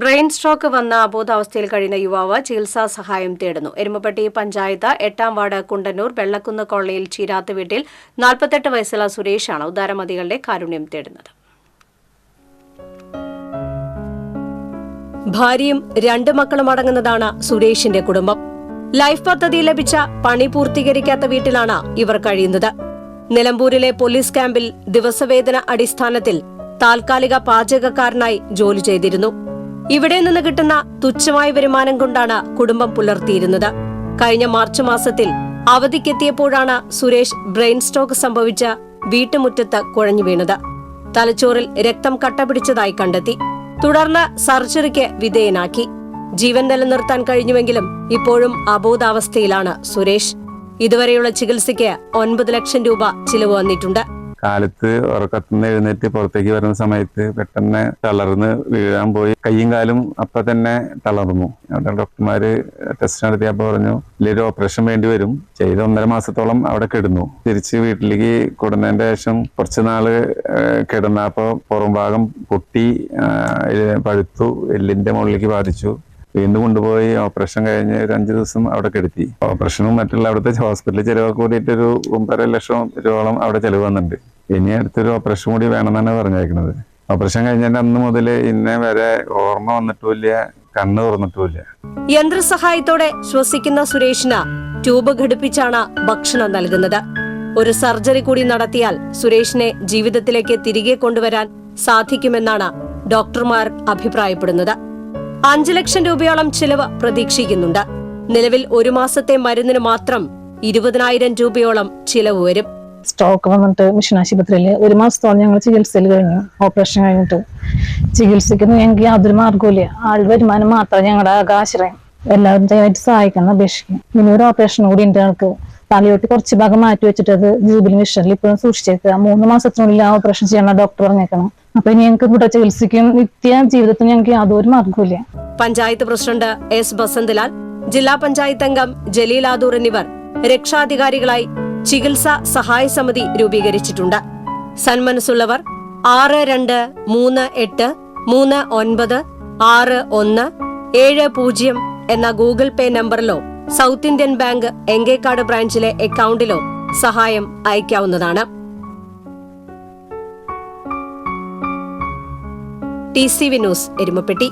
Brain stroke വന്ന അബോധാവസ്ഥയിൽ കഴിയുന്ന യുവാവ് ചികിത്സാ സഹായം തേടുന്നു. എരുമപ്പെട്ടി പഞ്ചായത്ത് എട്ടാം വാർഡ് കുണ്ടന്നൂർ വെള്ളക്കുന്ന് കോളനിയിൽ ചീരാത്ത് വീട്ടിൽ നാൽപ്പത്തെട്ട് വയസ്സുള്ള സുരേഷാണ് ഉദാരമതികളുടെ കാരുണ്യം തേടുന്നത്. ഭാര്യയും രണ്ട് മക്കളും അടങ്ങുന്നതാണ് സുരേഷിന്റെ കുടുംബം. ലൈഫ് പദ്ധതി ലഭിച്ച പണി പൂർത്തീകരിക്കാത്ത വീട്ടിലാണ് ഇവർ കഴിയുന്നത്. നിലമ്പൂരിലെ പോലീസ് ക്യാമ്പിൽ ദിവസവേതന അടിസ്ഥാനത്തിൽ താൽക്കാലിക പാചകക്കാരനായി ജോലി ചെയ്തിരുന്നു. ഇവിടെ നിന്ന് കിട്ടുന്ന തുച്ഛമായ വരുമാനം കൊണ്ടാണ് കുടുംബം പുലർത്തിയിരുന്നത്. കഴിഞ്ഞ മാർച്ച് മാസത്തിൽ അവധിക്കെത്തിയപ്പോഴാണ് സുരേഷ് ബ്രെയിൻ സ്ട്രോക്ക് സംഭവിച്ച വീട്ടുമുറ്റത്ത് കുഴഞ്ഞു വീണത്. തലച്ചോറിൽ രക്തം കട്ടപിടിച്ചതായി കണ്ടെത്തി. തുടർന്ന് സർജറിക്ക് വിധേയനാക്കി. ജീവൻ നിലനിർത്താൻ കഴിഞ്ഞുവെങ്കിലും ഇപ്പോഴും അബോധാവസ്ഥയിലാണ് സുരേഷ്. ഇതുവരെയുള്ള ചികിത്സയ്ക്ക് ഒൻപത് ലക്ഷം രൂപ ചിലവ് വന്നിട്ടുണ്ട്. കാലത്ത് ഉറക്കത്തുനിന്ന് എഴുന്നേറ്റ് പുറത്തേക്ക് വരുന്ന സമയത്ത് പെട്ടെന്ന് തളർന്ന് വീഴാൻ പോയി. കയ്യും കാലും അപ്പൊ തന്നെ തളർന്നു. അവിടെ ഡോക്ടർമാര് ടെസ്റ്റ് നടത്തിയപ്പോൾ പറഞ്ഞു വലിയൊരു ഓപ്പറേഷൻ വേണ്ടി വരും. ചെയ്ത് ഒന്നര മാസത്തോളം അവിടെ കിടന്നു. തിരിച്ച് വീട്ടിലേക്ക് കൊടുന്നതിന്റെ ശേഷം കുറച്ച് നാൾ കിടന്നപ്പോൾ കിടന്നപ്പോ പുറം ഭാഗം പൊട്ടി പഴുത്തു എല്ലിന്റെ മുകളിലേക്ക് ബാധിച്ചു. വീണ്ടും കൊണ്ടുപോയി ഓപ്പറേഷൻ കഴിഞ്ഞ് ഒരു അഞ്ച് ദിവസം അവിടെ കിടത്തി. ഓപ്പറേഷനും മറ്റുള്ള അവിടുത്തെ ഹോസ്പിറ്റലിൽ ചെലവ് കൂടിയിട്ട് ഒരു ഒമ്പര ലക്ഷം രൂപയോളം അവിടെ ചെലവ് വന്നിട്ടുണ്ട്. ഇനി അടുത്തൊരു ഓപ്പറേഷൻ കൂടി വേണമെന്നാണ് പറഞ്ഞേക്കുന്നത് ഓപ്പറേഷൻ കഴിഞ്ഞതിന്റെ അന്ന് മുതൽ ഇന്നേ വരെ ഓർമ്മ വന്നിട്ടുമില്ല കണ്ണ് തുറന്നിട്ടുമില്ല. യന്ത്രസഹായത്തോടെ ശ്വസിക്കുന്ന സുരേഷിന് ട്യൂബ് ഘടിപ്പിച്ചാണ് ഭക്ഷണം നൽകുന്നത്. ഒരു സർജറി കൂടി നടത്തിയാൽ സുരേഷിനെ ജീവിതത്തിലേക്ക് തിരികെ കൊണ്ടുവരാൻ സാധിക്കുമെന്നാണ് ഡോക്ടർമാർ അഭിപ്രായപ്പെടുന്നത്. അഞ്ചു ലക്ഷം രൂപയോളം ചിലവ് പ്രതീക്ഷിക്കുന്നുണ്ട്. നിലവിൽ ഒരു മാസത്തെ മരുന്നിന് മാത്രം ഇരുപതിനായിരം രൂപയോളം ചിലവ് വരും. സ്ട്രോക്ക് വന്നിട്ട് മിഷൻ ആശുപത്രിയിൽ ഒരു മാസത്തോളം ഞങ്ങൾ ചികിത്സയിൽ കഴിഞ്ഞു. ഓപ്പറേഷൻ കഴിഞ്ഞിട്ട് ചികിത്സിക്കുന്നു. ഞങ്ങൾക്ക് അതൊരു മാർഗമില്ല ആൾ വരുമാനം മാത്രം ഞങ്ങളുടെ ആകാശ്രയം എല്ലാവരും ചെയ്യാനായിട്ട് സഹായിക്കണം അപേക്ഷിക്കും ഇനി ഒരു ഓപ്പറേഷൻ കൂടി ഉണ്ട് ഞങ്ങൾക്ക്. തലയോട്ട് കുറച്ച് ഭാഗം മാറ്റി വെച്ചിട്ട് അത് ജൂബിലി മിഷനിൽ ഇപ്പോഴും സൂക്ഷിച്ചേക്കുക. മൂന്ന് മാസത്തിനുള്ളിൽ ആ ഓപ്പറേഷൻ ചെയ്യണം ഡോക്ടർ പറഞ്ഞേക്കണം. അപ്പൊ ഇനി ഞങ്ങൾക്ക് ഇവിടെ ചികിത്സിക്കും. നിത്യ ജീവിതത്തിൽ ഞങ്ങൾക്ക് യാതൊരു മാർഗമില്ല പഞ്ചായത്ത് പ്രസിഡന്റ് എസ് ബസന്ത്ലാൽ ജില്ലാ പഞ്ചായത്ത് അംഗം ജലീൽ ആദൂർ എന്നിവർ രക്ഷാധികാരികളായി ചികിത്സാ സഹായ സമിതി രൂപീകരിച്ചിട്ടുണ്ട്. സന്മനസ്സുള്ളവർ ആറ് രണ്ട് മൂന്ന് എട്ട് മൂന്ന് ഒൻപത് ആറ് ഒന്ന് ഏഴ് പൂജ്യം എന്ന ഗൂഗിൾ പേ നമ്പറിലോ സൗത്ത് ഇന്ത്യൻ ബാങ്ക് എങ്കേക്കാട് ബ്രാഞ്ചിലെ അക്കൗണ്ടിലോ സഹായം അയക്കാവുന്നതാണ്. T C V news Erumapetty.